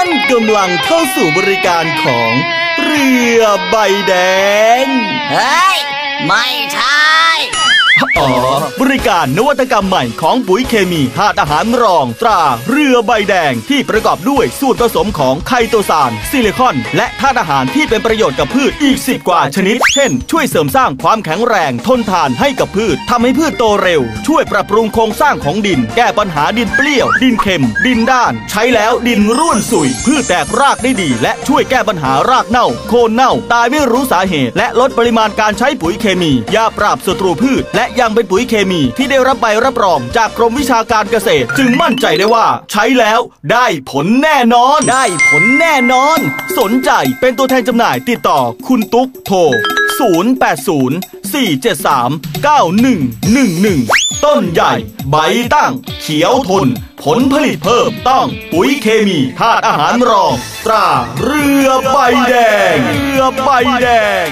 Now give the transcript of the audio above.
ท่านกำลังเข้าสู่บริการของเรือใบแดง เฮ้ย ไม่ใช่ อ๋อ บริการนวัตกรรมใหม่ของปุ๋ยเคมีธาตุอาหารรอง ตราเรือใบแดงที่ประกอบด้วยส่วนผสมของไคโตซานซิลิคอน และธาตุอาหารที่เป็นประโยชน์กับพืชอีก 10 กว่าชนิด เช่น ช่วยเสริมสร้างความแข็งแรงทนทานให้กับพืชทำให้พืชโตเร็ว ช่วยปรับปรุงโครงสร้างของดิน แก้ปัญหาดินเปรี้ยว ดินเค็ม ดินด้าน ใช้แล้วดินร่วนสุย พืชแตกรากได้ดี และช่วยแก้ปัญหารากเน่า โคนเน่า ตายไม่รู้สาเหตุ และลดปริมาณการใช้ปุ๋ยเคมี ยาปราบศัตรูพืช และยังเป็นปุ๋ยเคมี ที่ได้รับใบรับรองจากกรมวิชาการเกษตร จึงมั่นใจได้ว่า ใช้แล้วได้ผลแน่นอน ได้ผลแน่นอน สนใจเป็นตัวแทนจำหน่ายติดต่อคุณตุ๊กโทร 080 473 9111 ต้นใหญ่ ใบตั้ง เขียวทน ผลผลิตเพิ่มต้องปุ๋ยเคมีธาตุอาหารรอง ตราเรือใบแดง เรือใบแดง